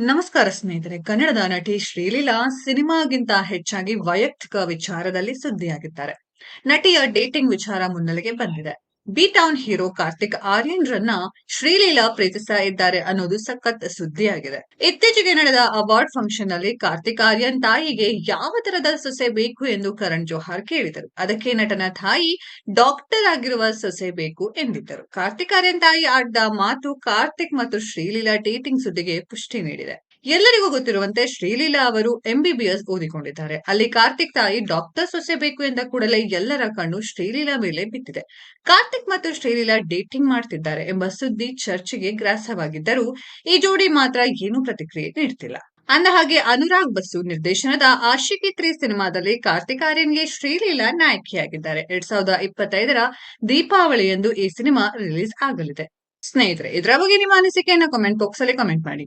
ನಮಸ್ಕಾರ ಸ್ನೇಹಿತರೆ, ಕನ್ನಡದ ನಟಿ ಶ್ರೀಲೀಲಾ ಸಿನಿಮಾಗಿಂತ ಹೆಚ್ಚಾಗಿ ವೈಯಕ್ತಿಕ ವಿಚಾರದಲ್ಲಿ ಸುದ್ದಿಯಾಗಿದ್ದಾರೆ. ನಟಿಯ ಡೇಟಿಂಗ್ ವಿಚಾರ ಮುನ್ನೆಲೆಗೆ ಬಂದಿದೆ. B town hero Kartik Aaryan ರನ್ನ ಶ್ರೀಲೀಲಾ ಪ್ರೀತಿಸ್ತಾ ಇದ್ದಾರೆ ಅನ್ನೋದು ಸಖತ್ ಸುದ್ದಿಯಾಗಿದೆ. ಇತ್ತೀಚೆಗೆ ನಡೆದ ಅವಾರ್ಡ್ ಫಂಕ್ಷನ್ನಲ್ಲಿ ಕಾರ್ತಿಕ್ ಆರ್ಯನ್ ತಾಯಿಗೆ ಯಾವ ತರದ ಸೊಸೆ ಬೇಕು ಎಂದು ಕರಣ್ ಜೋಹಾರ್ ಕೇಳಿದರು. ಅದಕ್ಕೆ ನಟನ ತಾಯಿ ಡಾಕ್ಟರ್ ಆಗಿರುವ ಸೊಸೆ ಬೇಕು ಎಂದಿದ್ದರು. ಕಾರ್ತಿಕ್ ಆರ್ಯನ್ ತಾಯಿ ಆಡ್ದ ಮಾತು ಕಾರ್ತಿಕ್ ಮತ್ತು ಶ್ರೀಲೀಲಾ ಡೇಟಿಂಗ್ ಸುದ್ದಿಗೆ ಪುಷ್ಟಿ ನೀಡಿದೆ. ಎಲ್ಲರಿಗೂ ಗೊತ್ತಿರುವಂತೆ ಶ್ರೀಲೀಲಾ ಅವರು ಎಂಬಿಬಿಎಸ್ ಓದಿಕೊಂಡಿದ್ದಾರೆ. ಅಲ್ಲಿ ಕಾರ್ತಿಕ್ ತಾಯಿ ಡಾಕ್ಟರ್ ಸೊಸೆ ಬೇಕು ಎಂದ ಕೂಡಲೇ ಎಲ್ಲರ ಕಣ್ಣು ಶ್ರೀಲೀಲಾ ಮೇಲೆ ಬಿದ್ದಿದೆ. ಕಾರ್ತಿಕ್ ಮತ್ತು ಶ್ರೀಲೀಲಾ ಡೇಟಿಂಗ್ ಮಾಡ್ತಿದ್ದಾರೆ ಎಂಬ ಸುದ್ದಿ ಚರ್ಚೆಗೆ ಗ್ರಾಸವಾಗಿದ್ದರೂ ಈ ಜೋಡಿ ಮಾತ್ರ ಏನೂ ಪ್ರತಿಕ್ರಿಯೆ ನೀಡ್ತಿಲ್ಲ. ಅಂದ ಹಾಗೆ ಅನುರಾಗ್ ಬಸು ನಿರ್ದೇಶನದ ಆಶಿಕಿ ತ್ರೀ ಸಿನಿಮಾದಲ್ಲಿ ಕಾರ್ತಿಕ್ ಆರ್ಯನ್ಗೆ ಶ್ರೀಲೀಲಾ ನಾಯಕಿಯಾಗಿದ್ದಾರೆ. ಎರಡ್ ಸಾವಿರದ ಇಪ್ಪತ್ತೈದರ ದೀಪಾವಳಿಯಂದು ಈ ಸಿನಿಮಾ ರಿಲೀಸ್ ಆಗಲಿದೆ. ಸ್ನೇಹಿತರೆ, ಇದರ ಬಗ್ಗೆ ನಿಮ್ಮ ಅನಿಸಿಕೆಯನ್ನು ಕಮೆಂಟ್ ಬಾಕ್ಸ್ ಅಲ್ಲಿ ಕಮೆಂಟ್ ಮಾಡಿ.